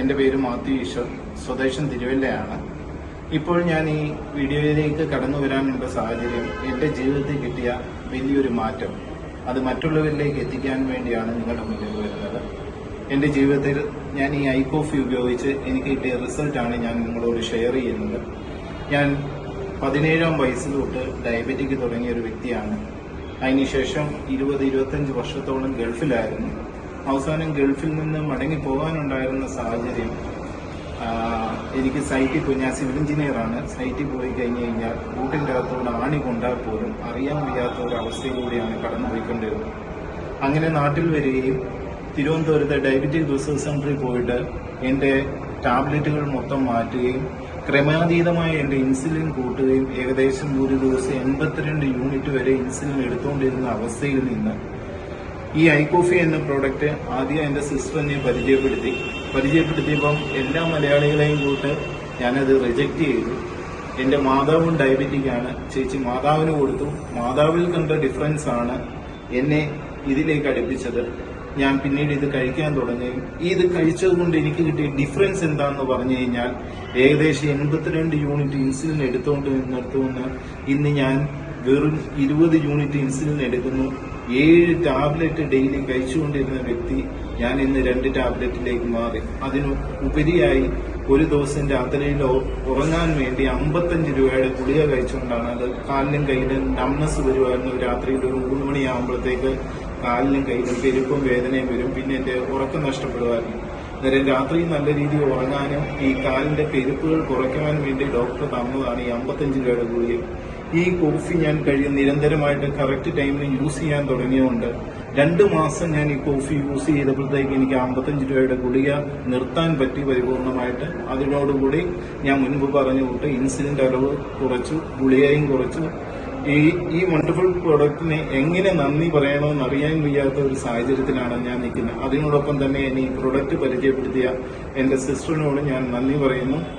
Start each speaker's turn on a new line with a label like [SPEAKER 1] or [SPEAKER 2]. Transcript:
[SPEAKER 1] എന്റെ പേര് മാത്യു ഈശ്വർ സ്വദേശം തിരുവല്ലയാണ്. ഇപ്പോൾ ഞാൻ ഈ വീഡിയോയിലേക്ക് കടന്നു വരാനുള്ള സാഹചര്യം എന്റെ ജീവിതത്തിൽ കിട്ടിയ വലിയൊരു മാറ്റം. അത് മറ്റുള്ളവരിലേക്ക് എത്തിക്കാൻ വേണ്ടിയാണ് നിങ്ങളുടെ മുന്നിൽ വരുന്നത്. എന്റെ ജീവിതത്തിൽ ഞാൻ ഈ ഐ കോഫി ഉപയോഗിച്ച് എനിക്ക് കിട്ടിയ റിസൾട്ടാണ് ഞാൻ നിങ്ങളോട് ഷെയർ ചെയ്യുന്നത്. ഞാൻ പതിനേഴാം വയസ്സിൽ തൊട്ട് ഡയബറ്റിക് തുടങ്ങിയ ഒരു വ്യക്തിയാണ്. അതിനുശേഷം ഇരുപത് ഇരുപത്തഞ്ച് വർഷത്തോളം ഗൾഫിലായിരുന്നു. അവസാനം ഗൾഫിൽ നിന്ന് മടങ്ങി പോകാനുണ്ടായിരുന്ന സാഹചര്യം എനിക്ക് സൈറ്റിൽ പോയി ഞാൻ സിവിൽ എഞ്ചിനീയറാണ്. സൈറ്റിൽ പോയി കഴിഞ്ഞ് കഴിഞ്ഞാൽ കൂട്ടിന്റെ അകത്തോട് ആണി കൊണ്ടാൽ പോലും അറിയാൻ വയ്യാത്ത ഒരു അവസ്ഥയിലൂടെയാണ് കടന്നു പോയിക്കൊണ്ടിരുന്നത് അങ്ങനെ നാട്ടിൽ വരികയും തിരുവനന്തപുരത്തെ ഡയബറ്റിക് റിസർച്ച് സെന്ററിൽ പോയിട്ട് എന്റെ ടാബ്ലറ്റുകൾ മൊത്തം മാറ്റുകയും ക്രമാതീതമായ എന്റെ ഇൻസുലിൻ കൂട്ടുകയും ഏകദേശം ഒരു ദിവസം എൺപത്തിരണ്ട് യൂണിറ്റ് വരെ ഇൻസുലിൻ എടുത്തുകൊണ്ടിരുന്ന അവസ്ഥയിൽ നിന്ന് ഈ ഐകോഫി എന്ന പ്രോഡക്റ്റ് ആദ്യം എന്റെ സിസ്റ്റർ എന്നെ പരിചയപ്പെടുത്തി. പരിചയപ്പെടുത്തിയപ്പം എല്ലാ മലയാളികളെയും കൂട്ട് ഞാനത് റിജക്റ്റ് ചെയ്തു. എന്റെ മാതാവും ഡയബറ്റിക് ആണ്. ചേച്ചി മാതാവിന് കൊടുത്തു. മാതാവിൽ കണ്ട ഡിഫറൻസ് ആണ് എന്നെ ഇതിലേക്ക് അടുപ്പിച്ചത്. ഞാൻ പിന്നീട് ഇത് കഴിക്കാൻ തുടങ്ങി. ഈ ഇത് കഴിച്ചത് കൊണ്ട് എനിക്ക് കിട്ടിയ ഡിഫറൻസ് എന്താണെന്ന് പറഞ്ഞു കഴിഞ്ഞാൽ ഏകദേശം എൺപത്തിരണ്ട് യൂണിറ്റ് ഇൻസുലിൻ എടുത്തുകൊണ്ട് നിന്നെടുത്തുകൊണ്ട് ഇന്ന് ഞാൻ വെറും ഇരുപത് യൂണിറ്റ് ഇൻസുലിൻ എടുക്കുന്നു. ഏഴ് ടാബ്ലറ്റ് ഡെയിലി കഴിച്ചുകൊണ്ടിരുന്ന വ്യക്തി ഞാൻ ഇന്ന് രണ്ട് ടാബ്ലറ്റിലേക്ക് മാറി. അതിനു ഉപരിയായി ഒരു ദിവസം രാത്രിയിൽ ഉറങ്ങാൻ വേണ്ടി അമ്പത്തഞ്ച് രൂപയുടെ ഗുളിക കഴിച്ചുകൊണ്ടാണ് അത് കാലിലും കയ്യിലും നംനസ് വരുമായിരുന്നു രാത്രിയിൽ ഒരു മൂന്ന് മണിയാകുമ്പോഴത്തേക്ക് കാലിലും കയ്യിലും പെരുപ്പും വേദനയും വരും. പിന്നെ എന്റെ ഉറക്കം നഷ്ടപ്പെടുമായിരുന്നു അന്നേരം രാത്രി നല്ല രീതിയിൽ ഉറങ്ങാനും ഈ കാലിന്റെ പെരുപ്പുകൾ കുറയ്ക്കുവാൻ വേണ്ടി ഡോക്ടർ തന്നതാണ് ഈ അമ്പത്തഞ്ച് രൂപയുടെ ഗുളിക. ഈ കോഫി ഞാൻ കഴിയും നിരന്തരമായിട്ട് കറക്റ്റ് ടൈമിൽ യൂസ് ചെയ്യാൻ തുടങ്ങിയതുകൊണ്ട് രണ്ട് മാസം ഞാൻ ഈ കോഫി യൂസ് ചെയ്തപ്പോഴത്തേക്ക് എനിക്ക് അമ്പത്തഞ്ച് രൂപയുടെ ഗുളിക നിർത്താൻ പറ്റി പരിപൂർണമായിട്ട്. അതിനോടുകൂടി ഞാൻ മുൻപ് പറഞ്ഞു കൊണ്ട് ഇൻസിഡന്റ് അളവ് കുറച്ചു ഗുളികയും കുറച്ചു. ഈ ഈ വണ്ടർഫുൾ പ്രോഡക്റ്റിനെ എങ്ങനെ നന്ദി പറയണമെന്ന് അറിയാൻ വയ്യാത്ത ഒരു സാഹചര്യത്തിലാണ് ഞാൻ നിൽക്കുന്നത്. അതിനോടൊപ്പം തന്നെ ഈ പ്രൊഡക്റ്റ് പരിചയപ്പെടുത്തിയ എന്റെ സിസ്റ്ററിനോട് ഞാൻ നന്ദി പറയുന്നു.